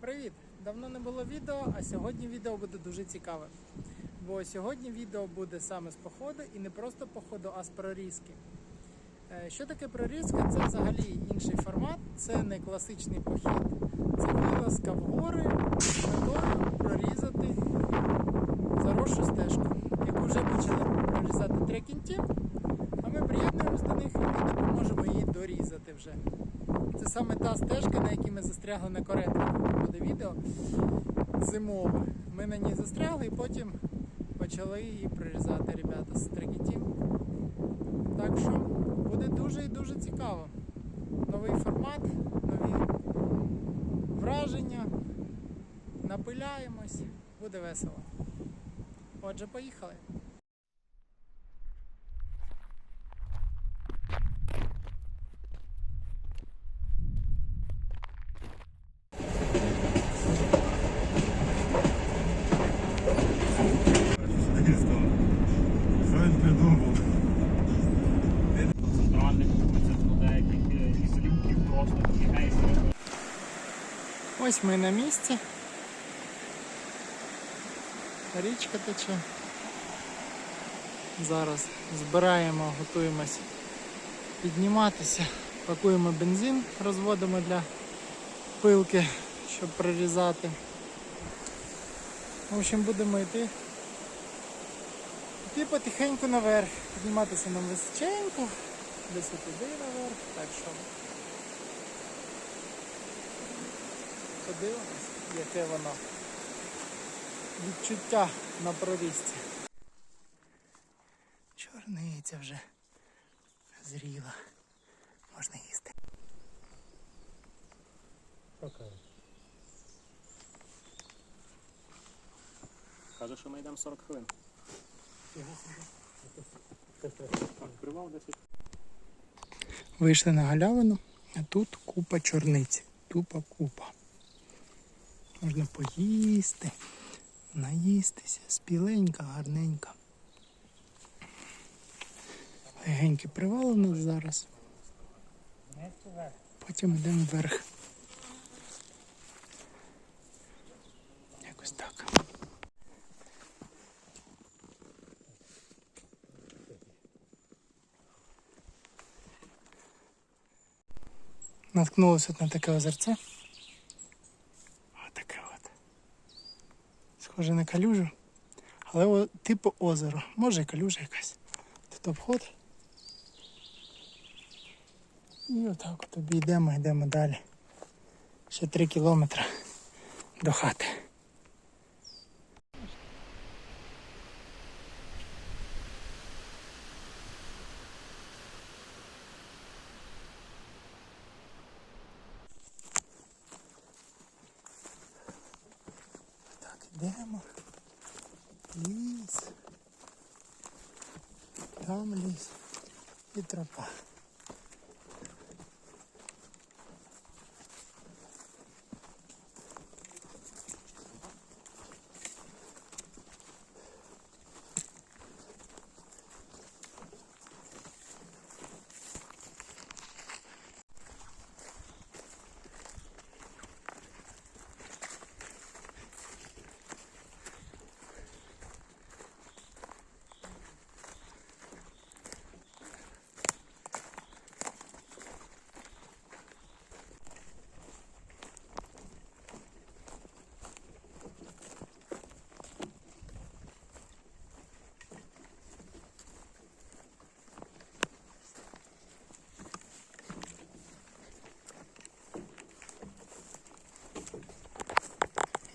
Привіт! Давно не було відео, а сьогодні відео буде дуже цікаве. Бо сьогодні відео буде саме з походу і не просто походу, а з прорізки. Е, Що таке прорізка? Це взагалі інший формат, це не класичний похід, це вилазка в гори з метою прорізати заросшу стежку, яку вже почали прорізати трекінті, а ми приєднуємось до них і допоможемо її дорізати вже. Це саме та стежка, на якій ми застрягли на коретці. Буде відео зимове. Ми на ній застрягли і потім почали її прорізати, ребята, з трекітів. Так що буде дуже і дуже цікаво. Новий формат, нові враження. Напиляємось, буде весело. Отже, поїхали. Ось ми на місці. Річка тече. Зараз збираємо, готуємось підніматися, пакуємо бензин, розводимо для пилки, щоб прорізати. В общем, будемо йти. Йти потихеньку наверх. Підніматися нам височенько, десь туди наверх. Так що Подивимось, яке воно відчуття на прорізці. Чорниця вже зріла. Можна їсти. Каже, що ми йдемо 40 хвилин. Так, привал 10. Вийшли на галявину, а тут купа чорниці. Тупа купа. Можна поїсти, наїстися, спіленька, гарненька. Легенький привал у нас зараз. Потім йдемо вверх. Якось так. Наткнулися от на таке озерце. Отаке от. Схоже на калюжу. Але о, типу озеро. Може і калюжа якась. Тут обход. І отак от обійдемо, йдемо далі. Ще три кілометри до хати. Йдемо. Ліс. Там ліс. І тропа.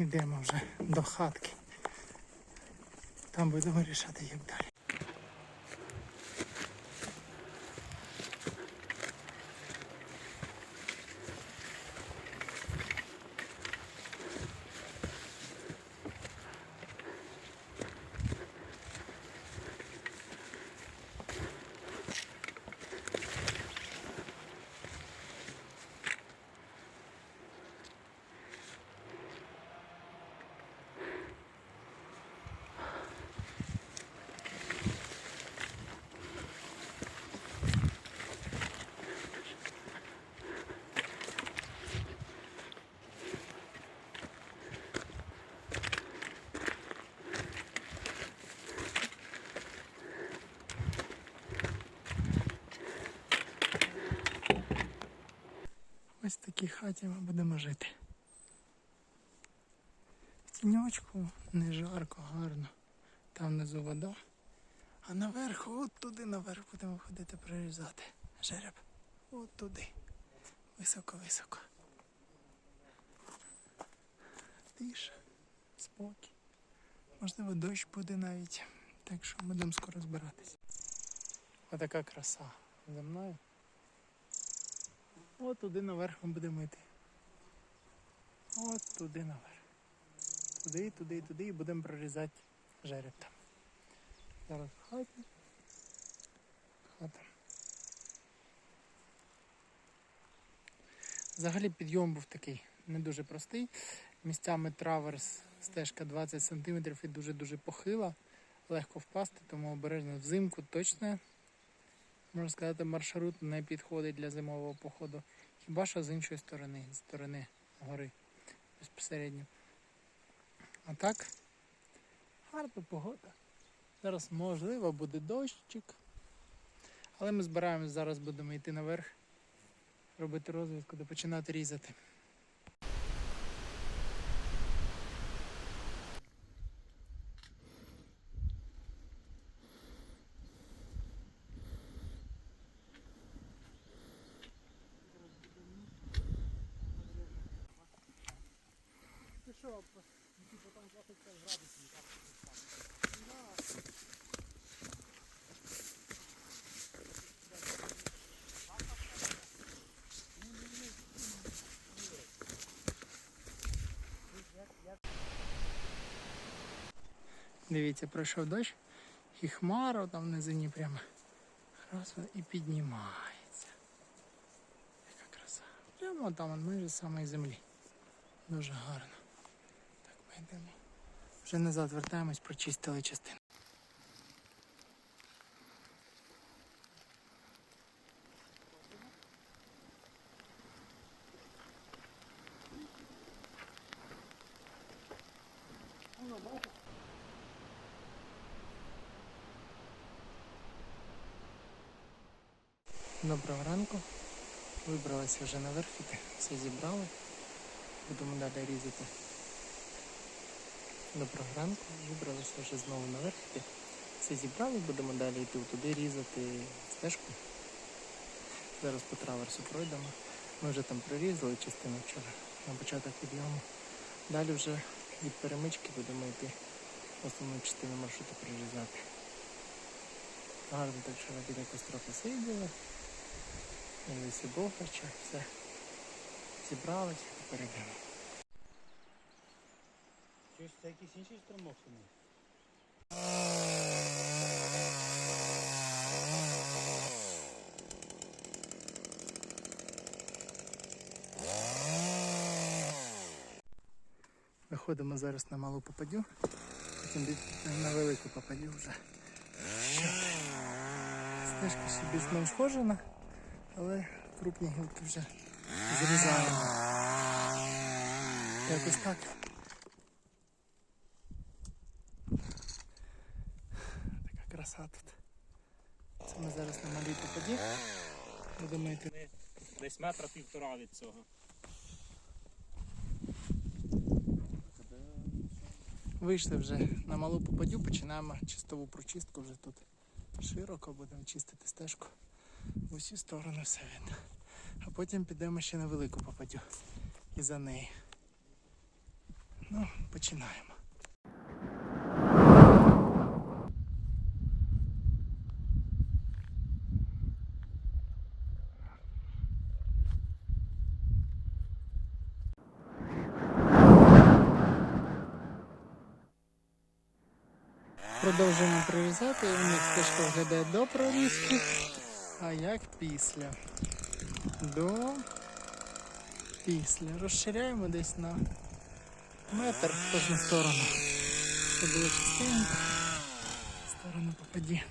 Йдемо вже до хатки. Там будемо вирішати, як далі. Такій хаті ми будемо жити. В тіньочку не жарко, гарно. Там внизу вода. А наверху, от туди наверх будемо ходити прирізати. Жереб. От туди. Високо-високо. Тиша, спокій. Можливо, дощ буде навіть. Так що будемо скоро збиратись. Отака краса за мною. От туди наверх ми будемо йти. От туди наверх. Туди, туди, туди і будемо прорізати жереб там. Зараз в хаті. Хата. Взагалі підйом був такий не дуже простий. Місцями траверс стежка 20 см і дуже-дуже похила. Легко впасти, тому обережно взимку точно, можна сказати, маршрут не підходить для зимового походу. Хіба що з іншої сторони, з сторони гори безпосередньо. А так, гарна погода. Зараз можливо буде дощик. Але ми збираємось, зараз будемо йти наверх, робити розвідку, починати різати. Що, типу там 25 градусів? Дивіться, пройшов дощ, і хмара там в низині прямо раз і піднімається. Яка краса. Прямо там майже самої землі. Дуже гарно. Йдемо. Вже назад вертаємось, прочистили частину. Доброго ранку. Вибралися вже наверх, все зібрали. Будемо далі різати. Доброго ранку. Вибралися вже знову наверх. іти. Все зібрали, будемо далі йти туди різати стежку. Зараз по траверсу пройдемо. Ми вже там прорізали частину вчора на початок підйому. Далі вже від перемички будемо йти основну частину маршруту прорізати. Гарно так, що біля костра посиділи. Лисі Богача, все. Зібрались і перейдемо. Щось це якийсь інший струмок сумний. Виходимо зараз на малу попадю, потім на велику попадю вже. Стежка ще більш-менш схожена, але крупні гілки вже зрізаємо. Якось так. Краса тут. Це ми зараз на малій попаді. Будемо йти. Десь метра півтора від цього. Вийшли вже на малу попадю, починаємо чистову прочистку вже тут. Широко будемо чистити стежку. В усі сторони все видно. А потім підемо ще на велику попадю. І за неї. Ну, починаємо. Продовжуємо пішов виглядає до прорізки, а як після. До після. Розширяємо десь на метр в кожну сторону. Це було частинка. Сторону попаді.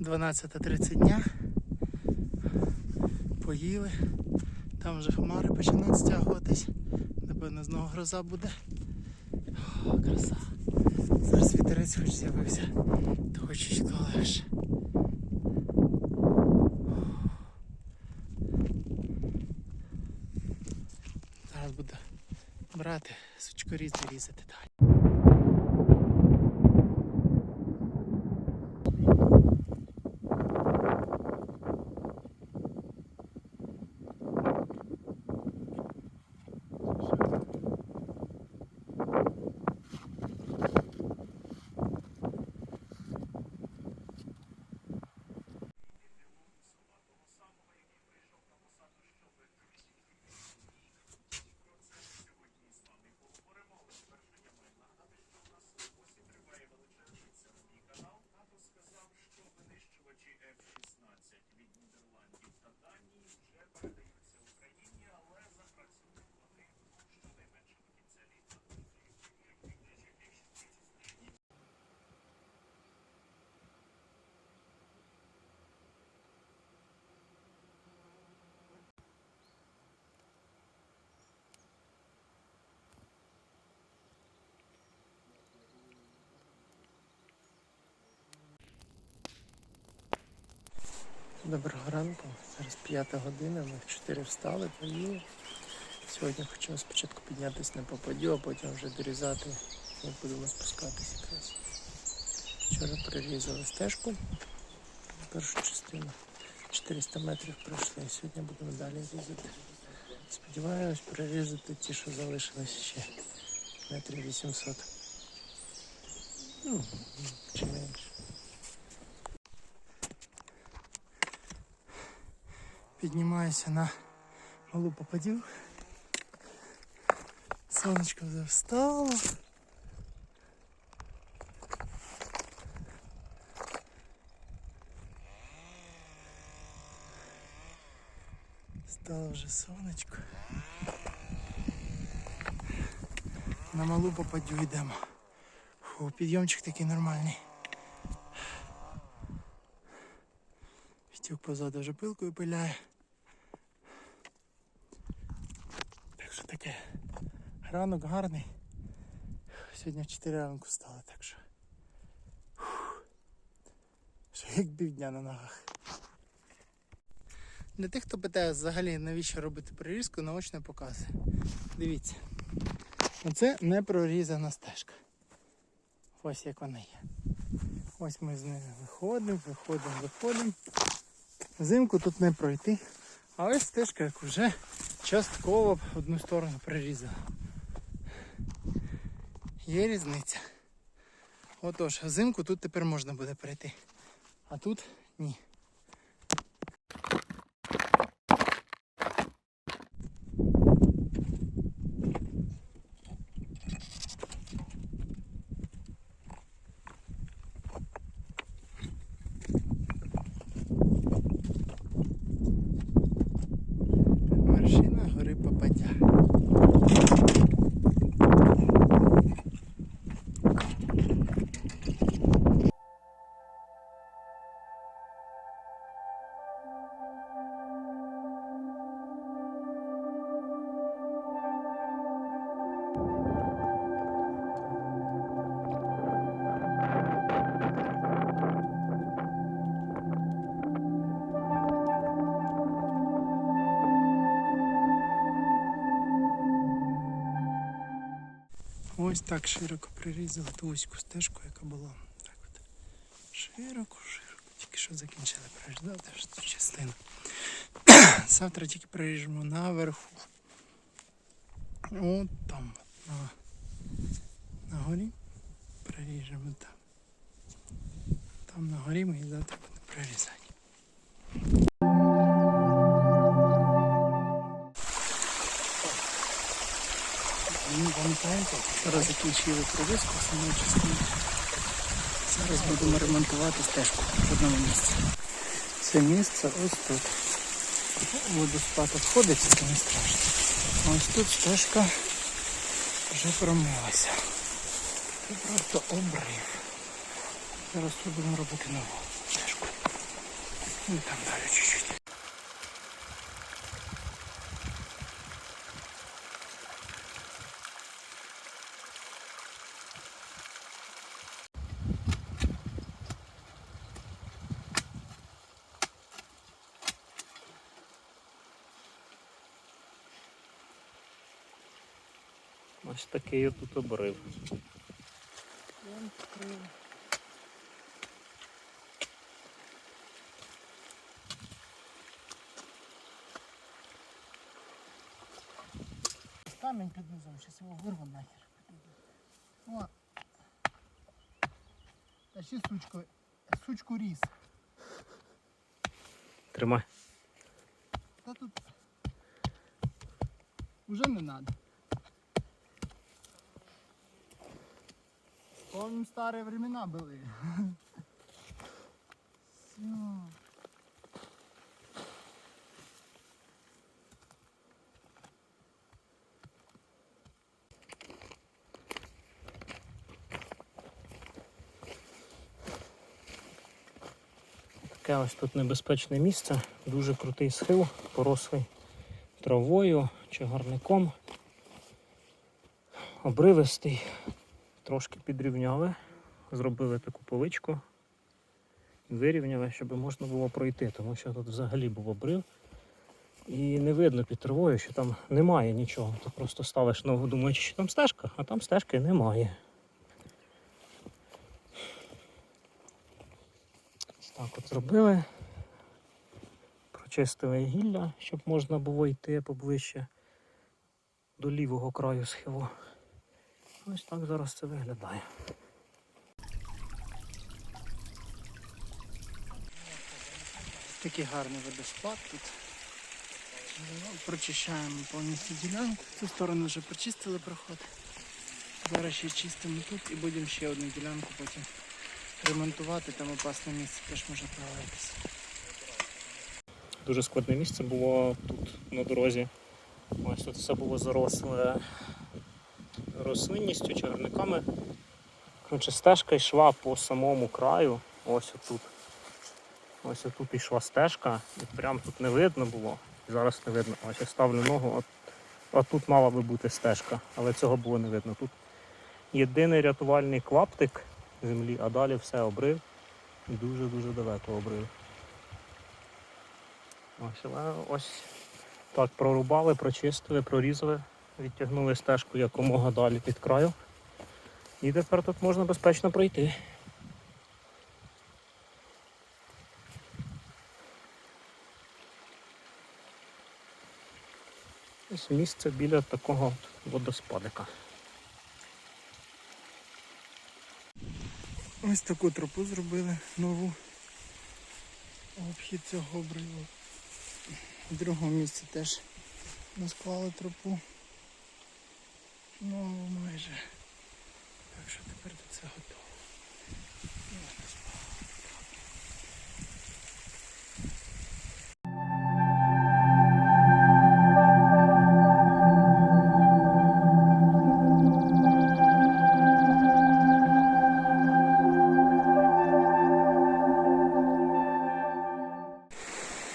12.30 дня. Поїли. Там вже хмари починають стягуватись. Напевно, знову гроза буде. О, краса. Зараз вітерець хоч з'явився. То хоч щось легше. Зараз буду брати сучкоріз і різати Доброго ранку. Зараз п'ята година, ми в 4 встали, поїли. Сьогодні хотів спочатку піднятися на попадю, а потім вже дорізати, як будемо спускатися якраз. Вчора перерізали стежку, першу частину. 400 метрів пройшли, сьогодні будемо далі різати. Сподіваюсь, перерізати ті, що залишилися ще метрів 800. Ну, чи менше. Піднімаюся на малу попадю. Сонечко вже встало. Стало вже сонечко. На малу попадю йдемо. Фу, підйомчик такий нормальний. Вітюк позаду вже пилкою пиляє. Так що таке. Ранок гарний. Сьогодні в 4 ранку стало, так що. фух, Ще як півдня на ногах. Для тих, хто питає взагалі, навіщо робити прорізку, наочно показує. Дивіться. Оце не прорізана стежка. Ось як вона є. Ось ми з нею виходимо, виходимо, виходимо. Взимку тут не пройти. А ось стежка, як вже частково в одну сторону прирізала. Є різниця. Отож, взимку тут тепер можна буде перейти. А тут ні. Ось так широко прирізали ту вузьку стежку, яка була. Так от. Широко, широко. Тільки що закінчили прорізати ж цю частину. Завтра тільки приріжемо наверху. От там. На, на горі приріжемо там. Там на горі ми і завтра будемо прирізати. Ну, пам'ятаєте, вчора закінчили прорізку самої частини. Зараз будемо ремонтувати стежку в одному місці. Це місце ось тут. Водоспад обходиться, то не страшно. Ось тут стежка вже промилася. Це просто обрив. Зараз тут будемо робити нову стежку. І там далі чуть-чуть. Ось такий я тут обрив. Камінь під низом, зараз його вирву нахер. О. Та ще сучку, сучку ріс. Тримай. Та тут уже не надо. Помним старые времена были. Всё. Таке ось тут небезпечне місце, дуже крутий схил, порослий травою, чагарником. Обривистий, трошки підрівняли, зробили таку поличку, вирівняли, щоб можна було пройти, тому що тут взагалі був обрив. І не видно під травою, що там немає нічого. Ти просто ставиш ногу, думаючи, що там стежка, а там стежки немає. Так от зробили. Прочистили гілля, щоб можна було йти поближче до лівого краю схилу. Ось так зараз це виглядає. Такий гарний водоспад тут. Ну, Прочищаємо повністю ділянку. Цю сторону вже прочистили проход. Зараз ще чистимо тут і будемо ще одну ділянку потім ремонтувати. Там опасне місце теж можна провалитися. Дуже складне місце було тут на дорозі. Ось тут все було заросле рослинністю, чагарниками. Коротше, стежка йшла по самому краю. Ось отут. Ось отут йшла стежка, і прям тут не видно було. Зараз не видно. Ось я ставлю ногу, от, от тут мала би бути стежка, але цього було не видно. Тут єдиний рятувальний клаптик землі, а далі все обрив. І дуже-дуже далеко обрив. Ось, але ось так прорубали, прочистили, прорізали, відтягнули стежку якомога далі під краю. І тепер тут можна безпечно пройти. Ось місце біля такого водоспадика. Ось таку тропу зробили нову. Обхід цього обриву. В другому місці теж насклали тропу. Ну, майже. Так що тепер тут все готово.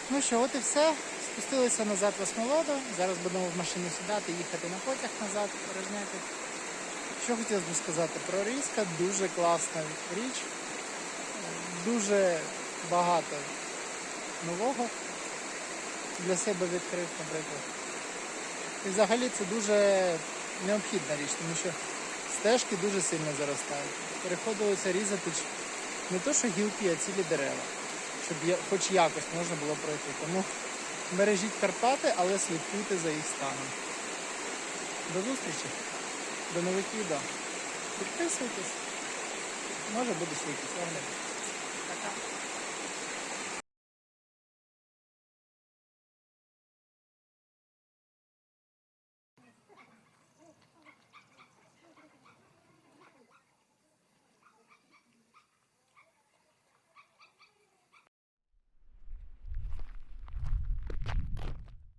Ну що, от і все. Спустилися назад в Осмолоду. Зараз будемо в машину сідати, їхати на потяг назад, порожняти. Що хотілося б сказати, прорізка дуже класна річ. Дуже багато нового для себе відкрив, наприклад. І взагалі це дуже необхідна річ, тому що стежки дуже сильно заростають. Приходилося різати не то, що гілки, а цілі дерева щоб хоч якось можна було пройти. Тому бережіть Карпати, але слідкуйте за їх станом. До зустрічі, до нових відео. Підписуйтесь, може буде огляди.